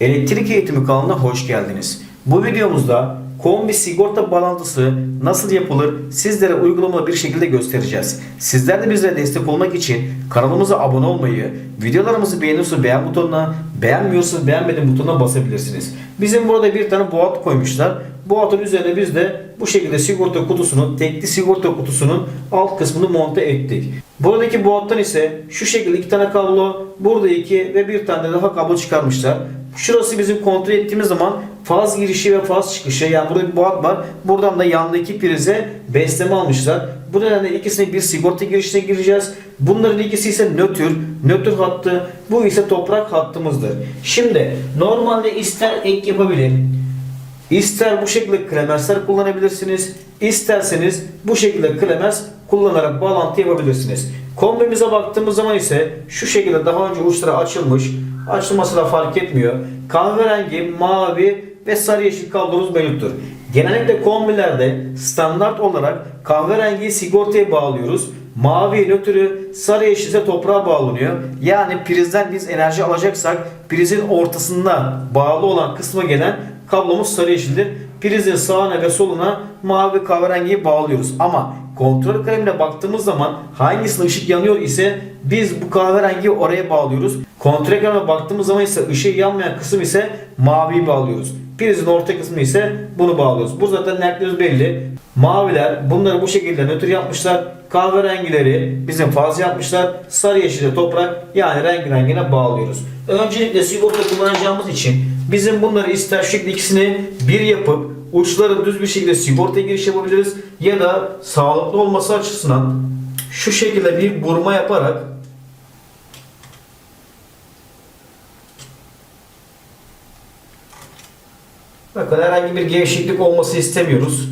Elektrik eğitimi kanalına hoş geldiniz. Bu videomuzda kombi sigorta bağlantısı nasıl yapılır sizlere uygulamalı bir şekilde göstereceğiz. Sizler de bizlere destek olmak için kanalımıza abone olmayı, videolarımızı beğeniyorsanız beğen butonuna, beğenmiyorsanız beğenmedim butonuna basabilirsiniz. Bizim burada bir tane boğat koymuşlar. Boğatın üzerine biz de bu şekilde sigorta kutusunun, tekli sigorta kutusunun alt kısmını monte ettik. Buradaki boğattan ise şu şekilde iki tane kablo, burada iki ve bir tane daha kablo çıkarmışlar. Şurası bizim kontrol ettiğimiz zaman faz girişi ve faz çıkışı yani burada bir boğat var. Buradan da yandaki prize besleme almışlar. Bu nedenle ikisine bir sigorta girişine gireceğiz. Bunların ikisi ise nötr, nötr hattı. Bu ise toprak hattımızdır. Şimdi normalde ister ek yapabilir, İster bu şekilde klemersler kullanabilirsiniz. İsterseniz bu şekilde klemers kullanarak bağlantı yapabilirsiniz. Kombimize baktığımız zaman ise şu şekilde daha önce uçları açılmış. Açılması da fark etmiyor. Kahverengi, mavi ve sarı yeşil kablomuz mevcuttur. Genellikle kombilerde standart olarak kahverengiyi sigortaya bağlıyoruz. Mavi nötrü, sarı yeşil ise toprağa bağlanıyor. Yani prizden biz enerji alacaksak prizin ortasında bağlı olan kısma gelen kablomuz sarı yeşildir. Prizin sağına ve soluna mavi kahverengiyi bağlıyoruz. Ama kontrol kalemine baktığımız zaman hangisinde ışık yanıyor ise biz bu kahverengiyi oraya bağlıyoruz. Kontrol kalemine baktığımız zaman ise ışığı yanmayan kısım ise maviyi bağlıyoruz. Prizin orta kısmı ise bunu bağlıyoruz. Bu zaten netlerimiz belli. Maviler bunları bu şekilde nötr yapmışlar. Kahverengileri bizim fazla yapmışlar. Sarı yeşile toprak yani renk rengine bağlıyoruz. Öncelikle sigorta kullanacağımız için bizim bunları ister şekilde ikisini bir yapıp uçları düz bir şekilde sigorta giriş yapabiliriz. Ya da sağlıklı olması açısından şu şekilde bir burma yaparak Bakın herhangi bir gevşeklik olması istemiyoruz.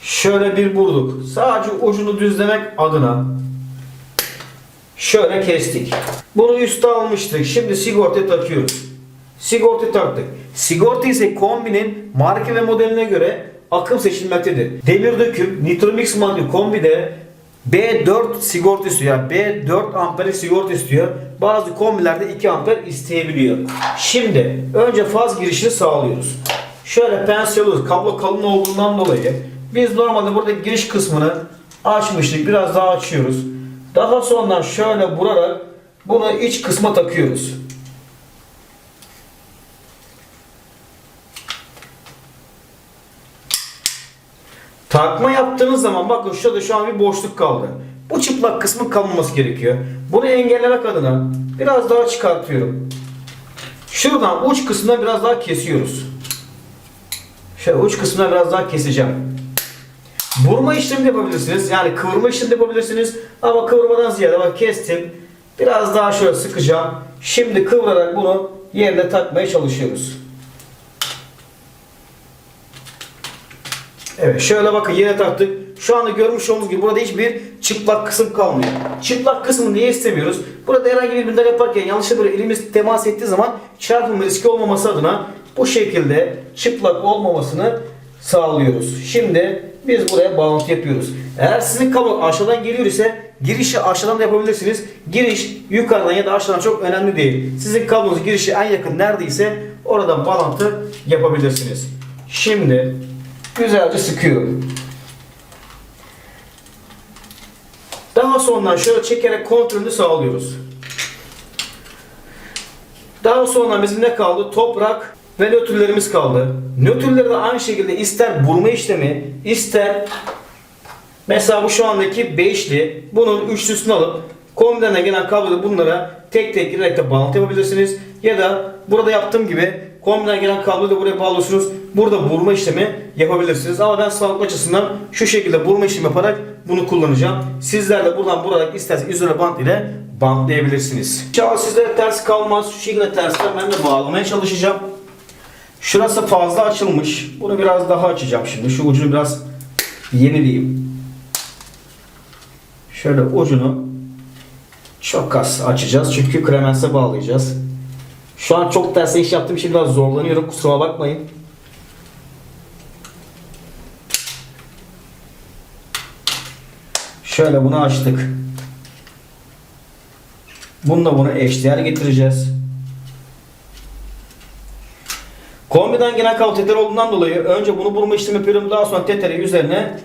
Şöyle bir vurduk. Sadece ucunu düzlemek adına şöyle kestik. Bunu üste almıştık. Şimdi sigorta takıyoruz. Sigorta taktık. Sigorta ise kombinin marka ve modeline göre akım seçilmektedir. Demir döküm Nitromix marka kombide B4 sigorta istiyor. Yani B4 amperlik sigorta istiyor. Bazı kombilerde 2 amper isteyebiliyor. Şimdi önce faz girişini sağlıyoruz. Şöyle pensiyonuz kablo kalın olduğundan dolayı biz normalde burada giriş kısmını açmıştık. Biraz daha açıyoruz. Daha sonra şöyle vurarak bunu iç kısma takıyoruz. Takma yaptığınız zaman bakın şurada şu an bir boşluk kaldı. Bu çıplak kısmın kalmaması gerekiyor. Bunu engellemek adına biraz daha çıkartıyorum. Şuradan uç kısmına biraz daha kesiyoruz. Şöyle uç kısmına biraz daha keseceğim. Vurma işlemi de yapabilirsiniz. Yani kıvırma işlemi de yapabilirsiniz. Ama kıvırmadan ziyade bak kestim. Biraz daha şöyle sıkacağım. Şimdi kıvırarak bunu yerine takmaya çalışıyoruz. Evet şöyle bakın yere taktık. Şu anda görmüş olduğunuz gibi burada hiçbir çıplak kısım kalmıyor. Çıplak kısmı niye istemiyoruz? Burada herhangi bir müdahale yaparken yanlışlıkla böyle elimiz temas ettiği zaman çarpılma riski olmaması adına bu şekilde çıplak olmamasını sağlıyoruz. Şimdi biz buraya bağlantı yapıyoruz. Eğer sizin kablo aşağıdan geliyor ise girişi aşağıdan da yapabilirsiniz. Giriş yukarıdan ya da aşağıdan çok önemli değil. Sizin kablonuz girişi en yakın neredeyse oradan bağlantı yapabilirsiniz. Şimdi güzelce sıkıyorum. Daha sonra şöyle çekerek kontrolünü sağlıyoruz. Daha sonra bizim ne kaldı? Toprak ve nötrlerimiz kaldı. Nötrleri de aynı şekilde ister vurma işlemi, ister mesela bu şu andaki beşli, bunun üçlüsünü alıp kombinlerden gelen kabloda bunlara tek tek girerek de bağlantı yapabilirsiniz. Ya da burada yaptığım gibi kombinlerden gelen kabloyu da buraya bağlıyorsunuz. Burada vurma işlemi yapabilirsiniz. Ama ben sağlık açısından şu şekilde vurma işlemi yaparak bunu kullanacağım. Sizler de buradan vurarak isterseniz izole bant ile bantlayabilirsiniz. İnşallah sizlere ters kalmaz. Şu şekilde tersler ben de bağlamaya çalışacağım. Şurası fazla açılmış. Bunu biraz daha açacağım şimdi. Şu ucunu biraz yenileyim. Şöyle ucunu çok az açacağız. Çünkü kremense bağlayacağız. Şu an çok ters iş yaptığım için biraz zorlanıyorum. Kusura bakmayın. Şöyle bunu açtık. Bununla bunu eşdeğer getireceğiz. Kombiden genel kablo teter olduğundan dolayı önce bunu burma işlemi yapıyorum. Daha sonra teteri üzerine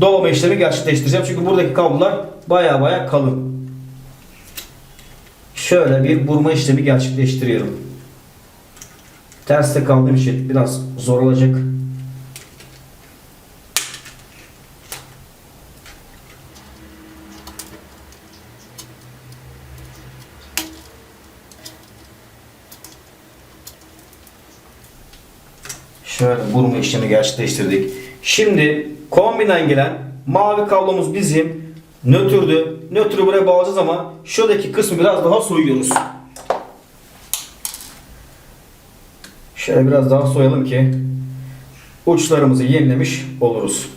dolama işlemi gerçekleştireceğim. Çünkü buradaki kablolar baya baya kalın. Şöyle bir burma işlemi gerçekleştiriyorum. Terste kaldığım için biraz zor olacak. Şöyle vurma işlemi gerçekleştirdik. Şimdi kombinen gelen mavi kablomuz bizim nötrdü. Nötrü buraya bağlayacağız ama şuradaki kısmı biraz daha soyuyoruz. Şöyle biraz daha soyalım ki uçlarımızı yenilemiş oluruz.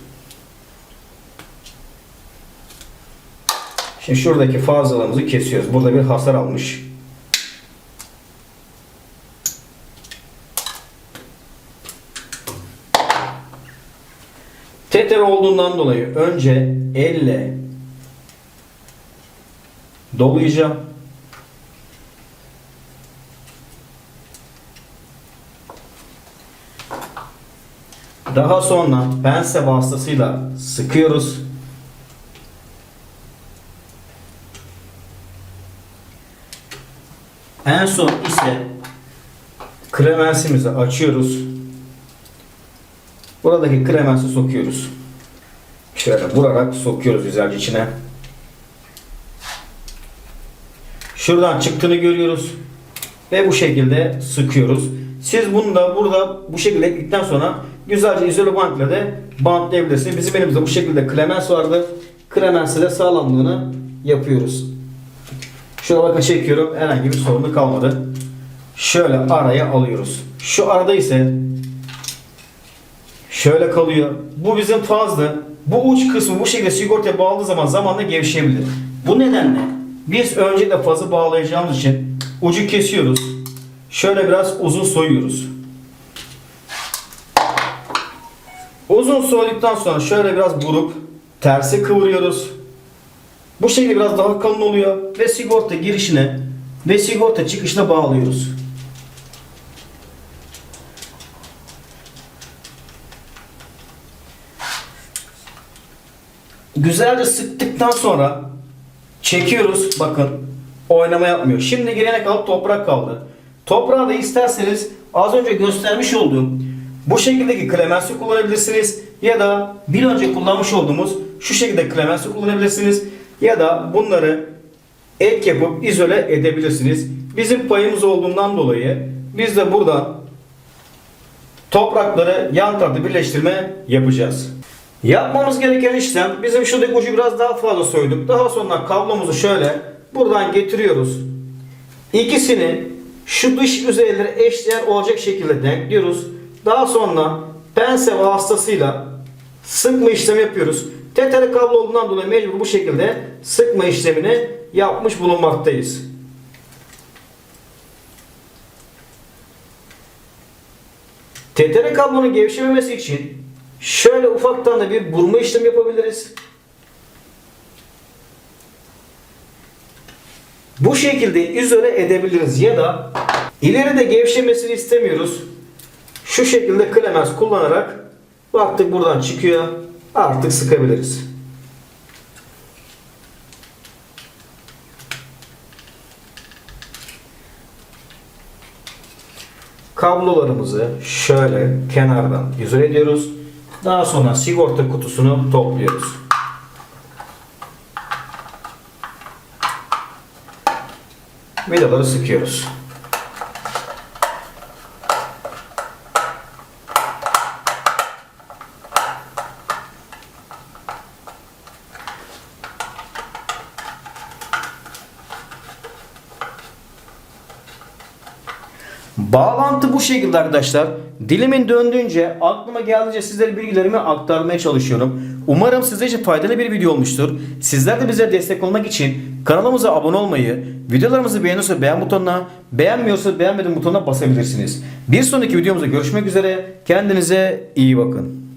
Şimdi şuradaki fazlalığımızı kesiyoruz. Burada bir hasar almış. Teter olduğundan dolayı önce elle dolayacağım. Daha sonra pense vasıtasıyla sıkıyoruz. En son ise kremensimizi açıyoruz. Buradaki kremensi sokuyoruz. Şöyle vurarak sokuyoruz güzelce içine. Şuradan çıktığını görüyoruz. Ve bu şekilde sıkıyoruz. Siz bunu da burada bu şekilde ekledikten sonra güzelce izole bantla da bantlayabilirsiniz. Bizim elimizde bu şekilde klemens vardı. Klemensi de sağlamlığını yapıyoruz. Şöyle bakın çekiyorum. Herhangi bir sorunu kalmadı. Şöyle araya alıyoruz. Şu arada ise şöyle kalıyor. Bu bizim fazla. Bu uç kısmı bu şekilde sigortaya bağladığı zaman zamanla gevşeyebilir. Bu nedenle biz öncelikle fazı bağlayacağımız için ucu kesiyoruz. Şöyle biraz uzun soyuyoruz. Uzun soyduktan sonra şöyle biraz vurup tersi kıvırıyoruz. Bu şekilde biraz daha kalın oluyor ve sigorta girişine ve sigorta çıkışına bağlıyoruz. Güzelce sıktıktan sonra çekiyoruz. Bakın oynama yapmıyor. Şimdi gelene kalıp toprak kaldı. Toprağı da isterseniz az önce göstermiş olduğum bu şekildeki klemensi kullanabilirsiniz. Ya da bir önce kullanmış olduğumuz şu şekilde klemensi kullanabilirsiniz. Ya da bunları ek yapıp izole edebilirsiniz. Bizim payımız olduğundan dolayı biz de buradan toprakları yan tarafta birleştirme yapacağız. Yapmamız gereken işlem bizim şuradaki ucu biraz daha fazla soyduk. Daha sonra kablomuzu şöyle buradan getiriyoruz. İkisini şu dış yüzeyleri eşdeğer olacak şekilde denkliyoruz. Daha sonra pense vasıtasıyla sıkma işlemi yapıyoruz. Tetele kablo olduğundan dolayı mecbur bu şekilde sıkma işlemini yapmış bulunmaktayız. Tetere kablonun gevşememesi için şöyle ufaktan da bir burma işlemi yapabiliriz. Bu şekilde izole edebiliriz ya da ileride gevşemesini istemiyoruz. Şu şekilde klemens kullanarak baktık buradan çıkıyor. Artık sıkabiliriz. Kablolarımızı şöyle kenardan izole ediyoruz. Daha sonra sigorta kutusunu topluyoruz. Vidaları sıkıyoruz. Bağlantı bu şekilde arkadaşlar. Dilimin döndüğünce, aklıma geldiğince sizlere bilgilerimi aktarmaya çalışıyorum. Umarım sizler için faydalı bir video olmuştur. Sizler de bize destek olmak için kanalımıza abone olmayı, videolarımızı beğeniyorsa beğen butonuna, beğenmiyorsa beğenmedim butonuna basabilirsiniz. Bir sonraki videomuzda görüşmek üzere. Kendinize iyi bakın.